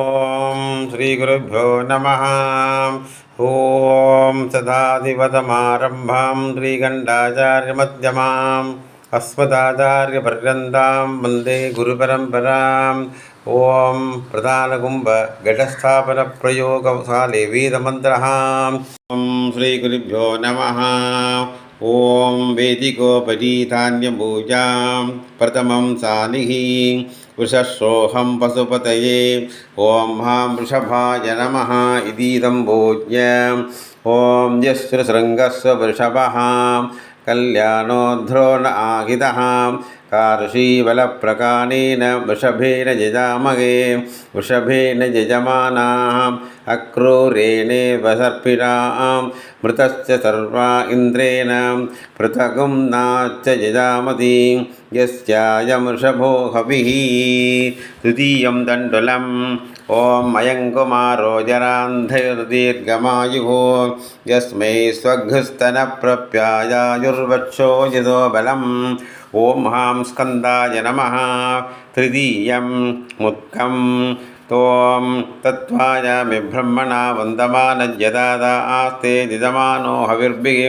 ॐ श्रीगुरुभ्यो नमः। ॐ सदाधिपतमारम्भां श्रीगण्डाचार्यमध्यमाम् अस्मदाचार्यपर्यन्तां वंदे गुरुपरम्पराम्। ॐ प्रधानकुम्भघटस्थापनप्रयोगशाले वेदमन्त्रः ॐ श्रीगुरुभ्यो नमः। ॐ वेदिकोपरि धान्यपूजां प्रथमं सानिः वृषसोऽहं पशुपतये। ओं हाँ वृषभाय नमः इदीदं भोज्य ॐ कल्याणोध्रो न आहितः कार्षीबलप्रकाणेन वृषभेन यजामहे वृषभेन यजमानाः अक्रूरेणेव सर्पिणां मृतस्य सर्वा इन्द्रेण पृथगुं नाच्च यजामति यस्यायमृषभो हविः तृतीयं तण्डुलम् ॐ अयं कुमारो जरान्धैर्दीर्घमायुः यस्मै स्वघ्स्तनप्रप्यायायुर्वक्षो यतो बलम् ॐ हां स्कन्दाय नमः तृतीयं मुत्कं त्वं तत्त्वायामि ब्रह्मणा वन्दमानज्यदादा आस्ते दिदमानो हविर्भिः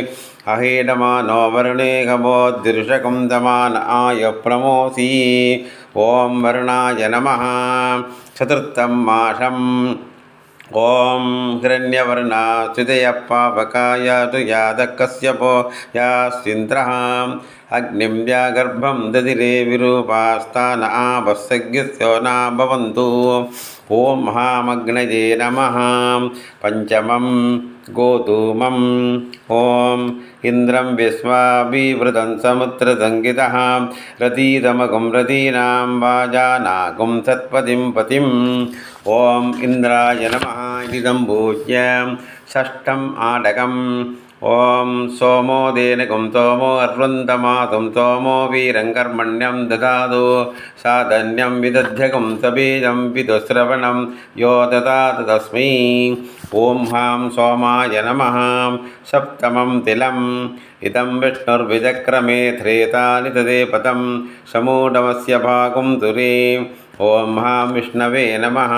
अहेडमानो वर्णे गमोद्दिर्षकं दमान आय प्रमोसि ஓம் வருணாய நம சதுர்த்தம் மாசம். ॐ हिरण्यवर्णा च्युतयप्पावकाय तु यादकस्यपो यास्विन्द्रः अग्निं व्यागर्भं दधिरे विरूपास्तान आवस्सज्ञस्यो न भवन्तु ॐ महामग्नये नमः पञ्चमं गोधूमम् ॐ इन्द्रं विश्वाभिवृतं समुद्रसङ्गितः रतीतमगुं रतीनां वाजानागुं सत्पतिं पतिम् ఓం ఇంద్రాయ నమ ఇదిదంభూజ్య షష్టం ఆడగం ఓం సోమో దేనకం తోమో అర్వంతమాతం తోమో వీరం కర్మణ్యం దాదు సాధన్యం విదధ్యకం సబీజం విదుశ్రవణం యో దాత తస్మై. ఓం హాం సోమాయ నమ సప్తమం తిలం. ఇదం విష్ణుర్విజక్రమే ధ్రేతాని తదే పదం. సమూఢమస్య భాగం తురే. ॐ महाविष्णवे नमः।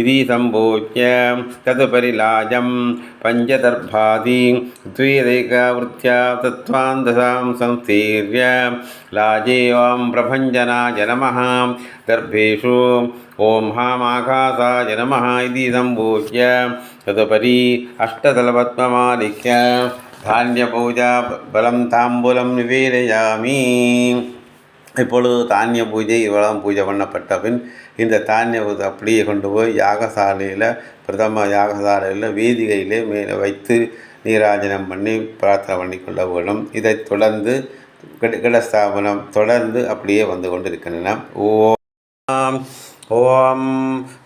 इति सम्भूत्य पंचदर्भादी पञ्चदर्भादि द्विरैकावृत्या तत्त्वान्दसां संस्तीर्य लाजे ॐ प्रभंजनाय नमः। दर्भेषु ॐ हामाघासाय नमः। इति सम्भूत्य तदुपरि अष्टतलपद्ममालिक्य धान्यपूजा बलं ताम्बूलं निवेदयामि। இப்பொழுது தானிய பூஜை இவ்வளவு பூஜை பண்ணப்பட்ட பின் இந்த தானிய அப்படியே கொண்டு போய் யாகசாலையில் பிரதம யாகசாலையில் வீதிகையிலே மேலே வைத்து நீராஜனம் பண்ணி பிரார்த்தனை பண்ணி கொள்ள வேண்டும். இதை தொடர்ந்து கிடஸ்தாபனம் தொடர்ந்து அப்படியே வந்து கொண்டிருக்கின்றன. ஓம் ஓம்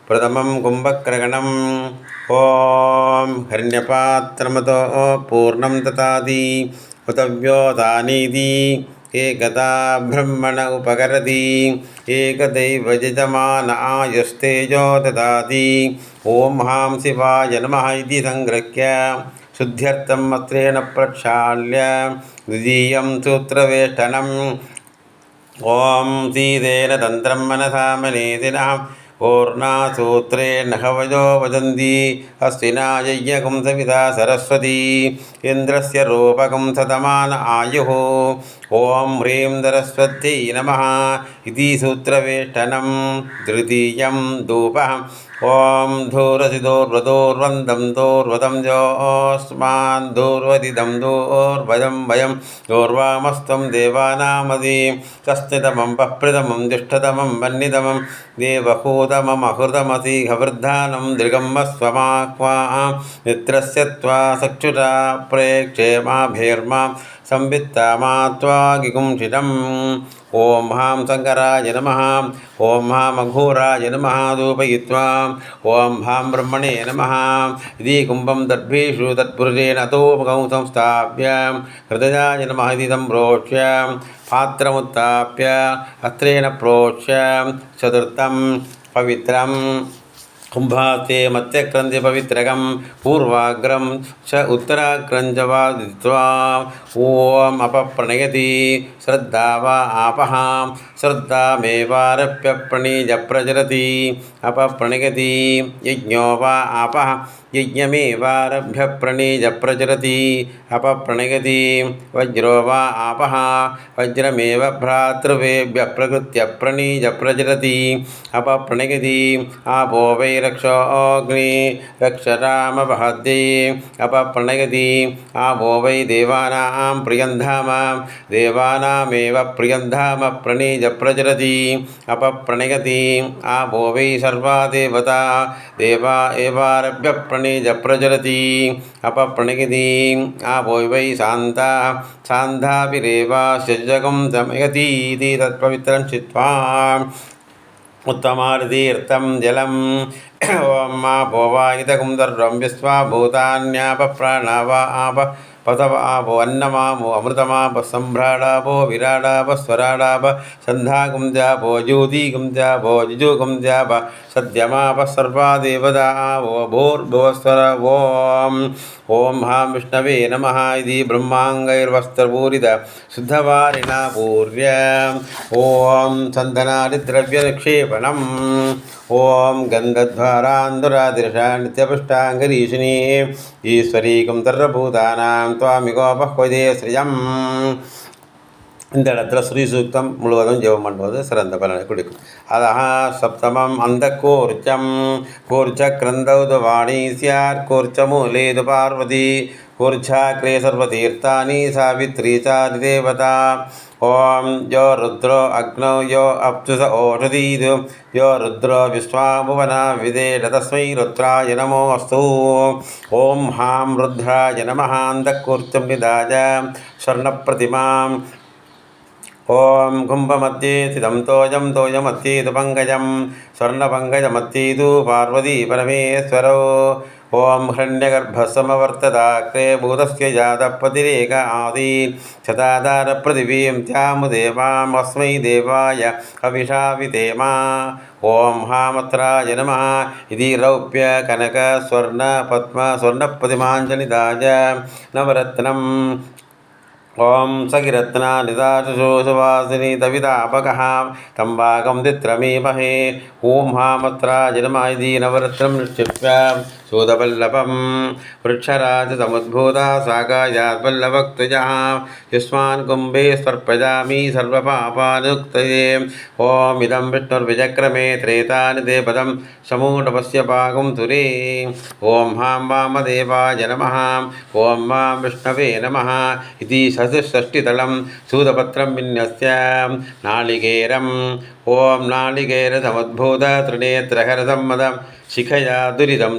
பிரதமம் கும்பக்கிரகணம் ஓம் ஹரிணியபாத்திரமதோ பூர்ணம் ததாதி உதவியோதானீதி दानीति एकदा ब्रह्मण उपकरति एकदैव यजमान आयुस्तेजो ददाति ॐ हां शिवाय नमः इति सङ्गृह्य शुद्ध्यर्थम् अस्त्रेण प्रक्षाल्य द्वितीयं सूत्रवेष्टनम् ॐ सीदेन तन्त्रं मनसा मनीतिनः పూర్ణాసూత్రే నహవజో వదంతి అస్తినాయజ్ఞకం సవితా సరస్వతీ ఇంద్రస్య రూపకం సతమాన ఆయు ఓం హ్రీం సరస్వత్యై నమ ఇది సూత్రవేష్టనం తృతీయం ధూప ఓం ధూరసి దూర్వదూర్వం దం దూర్వదం జోస్మాన్ దూర్వదిదం దూర్వదం వయం దూర్వామస్తం దేవానామది కస్తితమం పప్రథమం దిష్టతమం వన్నితమం దేవహూతమమహృతమసీహవృద్ధానం దృగంబస్వమాక్వా మిత్రస్య త్వా సక్షురా ప్రేక్షేమాభిర్మా సంవిత్తమాత్వాగిగుంషితం ఓం హాం శంకరాయ నమ ఓం హాం అఘోరాయ నమ దూపయిత్వా ఓం హాం బ్రహ్మణే నమ ఇది కుంభం దర్భీషు తత్పురుషేణ అతోముఖం సంస్థాప్య హృదయాయ నమ ఇది సంప్రోక్ష్య పాత్రముత్ప్య అత్రేణ ప్రోక్ష్య చతుర్థం పవిత్రం कुम्भाते मत्यक्रन्ध्यपवित्रकं पूर्वाग्रं च पूर्वाग्रम च वा दित्वा ॐ अपप्रणयति। श्रद्धा वा श्रद्धा श्रद्धामेवारप्य प्रणीज प्रचलति। अपप्रणयति। यज्ञो वा आपहा यज्ञमेवारभ्य प्रणीज प्रचरति अपप्रणयति वज्रो वा आपः, वज्रमेव भ्रातृवेभ्य प्रकृत्य प्रणीज प्रचरति अपप्रणयति आपो वै रक्षोऽग्नि रक्ष अप अपप्रणयति आपो वै देवानां प्रियन्धाम, देवानामेव प्रियन्धाम प्रणीज प्रचरति अपप्रणयति आपो वै सर्वा देवता देवा एवारभ्य प्रणि ప్రణీజ ప్రజలతి అపప్రణిగితి ఆపోయ్ వై శాంత శాంతాపిరేవాశ్చజగం తమయతీతి తత్పవిత్రం చిత్వా ఉత్తమారుతీర్థం జలం ఓం మా విశ్వా భూతాన్యాప ప్రణవ ఆప పతవాభో అన్నమామో అమృతమాప సంభ్రాడాభో విరాడాభ స్వరాడాభ సంధాగుంజాభో జ్యోతిగుంజాభో జిజుగుంజాభ సద్యమాప సర్వాదేవదావో భూర్భువస్వర ఓం ஓம் ஹாம் விஷ்ணவே நம இது பிரம்மாங்கைர்வஸ்திரபூரித சித்தவாரிணா பூர்ய ஓம் சந்தனாதித்ரவியநிக்ஷேபணம் ஓம் கந்தத்வாராந்துராதிருஷா நித்தியபுஷ்டாங்கரீஷினி ஈஸ்வரீ குந்தர்பூதானாம் துவாமி கோபஹ்வதே ஸ்ரியம் இந்த இடத்துல ஸ்ரீ சூக்தம் முழுவதும் ஜெபம் பண்ணுவது சிறந்த பலனை கொடுக்கும். அதஹ சப்தமம் அந்த கூர்ச்சம். கூர்ச்ச கிரந்தௌது வாணி சியார் கூர்ச்ச மூலேது பார்வதி கூர்ச்சாக்ரே சர்வதீர்த்தானி சாவித்ரி சாதி தேவதா ஓம் யோ ருத்ரோ அக்னோ யோ அப்சுச ஓஷதீது. யோ ருத்ரோ விஸ்வாபுவனா விதேட தஸ்மை ருத்ராய நமோ அஸ்து. ஓம் ஹாம் ருத்ராய நமஹாந்த கூர்ச்சம் நிதாய ஸ்வர்ணப்பிரதிமாம் ఓం కుంభమధ్యే స్థితం తోయం తోయమధ్యేతు పంకజం స్వర్ణపంకజమధ్యేతు పార్వతీ పరమేశ్వరో ఓం హ్రణ్యగర్భసమవర్తదాగ్రే భూతస్య జాతపతిరేక ఆదీన్ శతాధారపృథివీం త్యాముదేవామస్మై దేవాయ అవిషావితేమా ఓం హామత్రాయ నమ. ఇది రౌప్య కనక స్వర్ణ పద్మ స్వర్ణ స్వర్ణప్రతిమాంజలిదాయ నవరత్నం. ఓం సగిరత్న నిదాశోషవాసిని తవితాపకः తంబాకం తిత్రమీమహే ఓం హామత్ర హామత్రాజనమాయిది నవరత్నం నిక్షిప్య సూదపల్లవం వృక్షరాజసముద్భూత సాగాయాద్వల్లభక్తుజ యుస్మాన్ కుంభే స్వర్పజామి సర్వపాపానుక్తయే ఓం ఇదం విష్ణుర్విజక్రమే త్రేతాని దే పదం సమూటపస్య పాగం తురే ఓం హాం వామదేవాయ నమ ఓం మాం విష్ణవే నమ ఇది సహస్రష్టితలం సూదపత్రం విన్యస్య నాళికేరం ఓం నాళికేరసమద్భూత త్రినేత్రహరసం మదం शिखया दुरिदं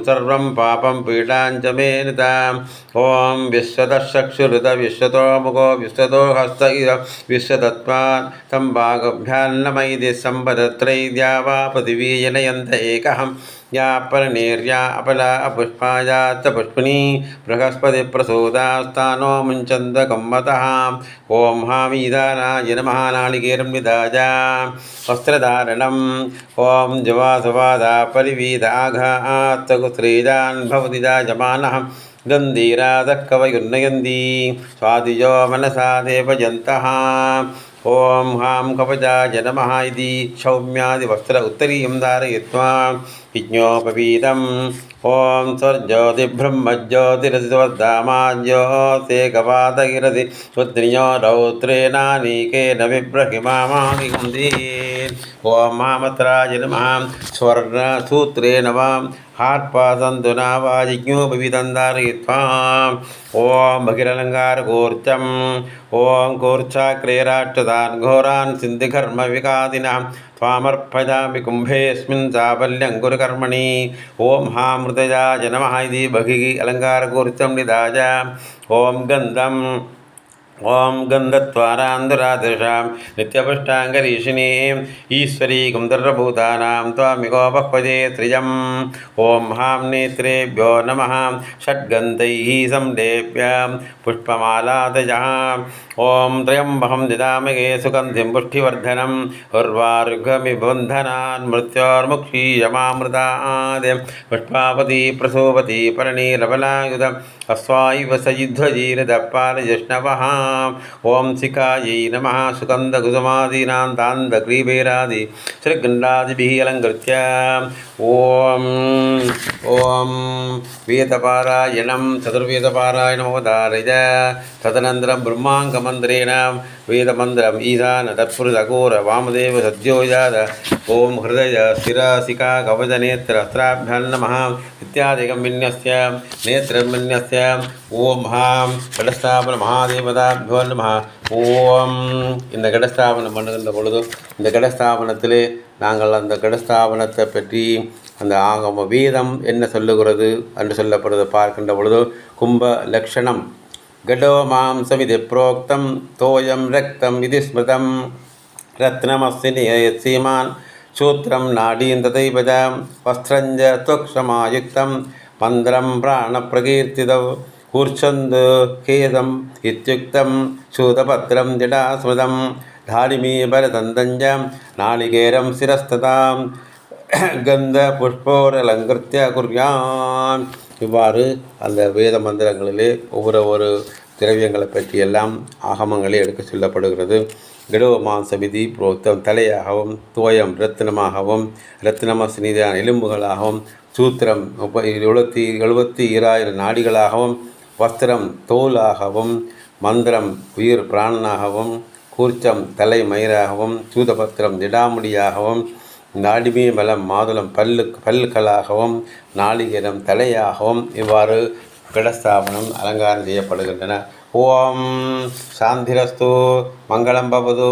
पापम पीटाच पीडाञ्च ओं ॐ विश्वतः विश्वतो मुखो विश्वतो हस्त इद विश्वतत्त्वात् तं वागभ्यान्नमैदि जनयंत या परनेर्या अपला अपुष्पाया च पुष्पिणी बृहस्पतिप्रसूदास्तानो मुञ्चन्दकम्मतः ॐ हामीदानाय नमः नालिकेरं निदाय वस्त्रधारणम् ॐ जवासवादा परिवीदाघात्तकुस्त्रीजान् भवति जायमानः गन्धीराधः कवयुर्नयन्ती स्वादिजो मनसा देवजन्तः ఓం హాం కవచాయ నమ ఇది సౌమ్యాదివస్త్ర ఉత్తరీయం ధారయత్వా యజ్ఞోపవీతం ఓం స్వర్జ్యోతి బ్రహ్మజ్యోతిరసివర్ధామాజ్యోతే కపాదగిరసి ఉద్రియో రౌత్రేణానీకేన విబ్రహి మామాది ఓం మామత్రాయ నమ స్వర్ణసూత్రే నవాం धारयित्वा ॐ भगिरलङ्कारगोर्चम् ॐ गोर्चाक्रेराष्टदान् घोरान् सिन्धिकर्मविकादिनां त्वामर्पयामि कुम्भेऽस्मिन् चाबल्यङ्कुरकर्मणि ॐ हामृतजाय नमः इति बहिः अलङ्कारगोर्चं निधाय। ॐ गन्धम्। ॐ गन्धत्वारान्दुरादृशां नित्यपुष्टाङ्गरीषिणीम् ईश्वरी त्वामिगोपक्वजे त्रिजम् ॐ हाँ नेत्रेभ्यो नमः षड्गन्धैः संलेप्यां पुष्पमालातजः ॐ त्र्यम्बकं दिदामगे सुगन्धिं पुष्टिवर्धनं उर्वारुघमिबन्धनान् मृत्योर्मुक्षीयमामृतात् पुष्पावती प्रसोपति परिणीरबलायुधम् अस्वायु सयुध्वजीरदपालजष्णवः ॐ सिकायै नमः सुगन्धकुसुमादीनां तान्दग्रीभेरादि श्रीगण्डादिभिः अलङ्कृत्य ॐ ॐ वेदपारायणं चतुर्वेदपारायणमवधारय तदनन्तरं ब्रह्माङ्गमन्त्रेण ವೇದಮಂದ್ರಂ ಈದಾನ ತತ್ಪುರದಘೋರ ವಾಮದೇವ ಸದ್ಯೋಜಾದ ಓಂ ಹೃದಯ ಸ್ಥಿರಸಿಕಾ ಕವಚನೇತ್ರ ಅಸ್ತ್ರಾಭ್ಯಾನ್ ನಮಃ ಇತ್ಯಾದಿಕಂ ವಿನ್ಯಸ್ಯ ನೇತ್ರಂ ವಿನ್ಯಸ್ಯ ಓಂ ಹಾಂ கடஸ்தாபன மகாதேவதாபியோ நம ஓம் இந்த கடஸ்தாபனம் பண்ணுகின்ற பொழுது இந்த கடஸ்தாபனத்திலே நாங்கள் அந்த கடஸ்தாபனத்தை பற்றி அந்த ஆகம வேதம் என்ன சொல்லுகிறது என்று சொல்லப்படுவது பார்க்கின்ற பொழுது கும்ப லக்ஷணம் घटो मांसमिति प्रोक्तं तोयं रक्तम् इति स्मृतं रत्नमस्ति नियसीमान् सूत्रं नाडीं तथैव च वस्त्रञ्च त्वक्षमायुक्तं मन्द्रं प्राणप्रकीर्तितौ कूर्च्छन्दु खेदम् इत्युक्तं शूतपत्रं जडा स्मृतं धारिमी भरतन्तञ्च नालिकेरं शिरस्ततां கந்த கந்தபுஷ்போரலங்கிருத்திய குர்யான். இவ்வாறு அந்த வேத மந்திரங்களிலே ஒவ்வொரு ஒரு திரவியங்களை பற்றியெல்லாம் ஆகமங்களே எடுக்க சொல்லப்படுகிறது. விதி புரோத்தம் தலையாகவும் தோயம் ரத்தினமாகவும் ரத்தினமசினிதான எலும்புகளாகவும் சூத்திரம் முப்ப எழுபத்தி எழுபத்தி ஈராயிரம் நாடிகளாகவும் வஸ்திரம் தோலாகவும் மந்திரம் உயிர் பிராணனாகவும் கூர்ச்சம் தலை மயிராகவும் சூதபத்திரம் திடாமுடியாகவும் நாடிமே பலம் மாதுளம் பல்லு பல்களாகவும் நாளிகரம் தலையாகவும் இவ்வாறு கடஸ்தாபனம் அலங்காரம் செய்யப்படுகின்றன. ஓம் சாந்திரஸ்து மங்களம் பவது.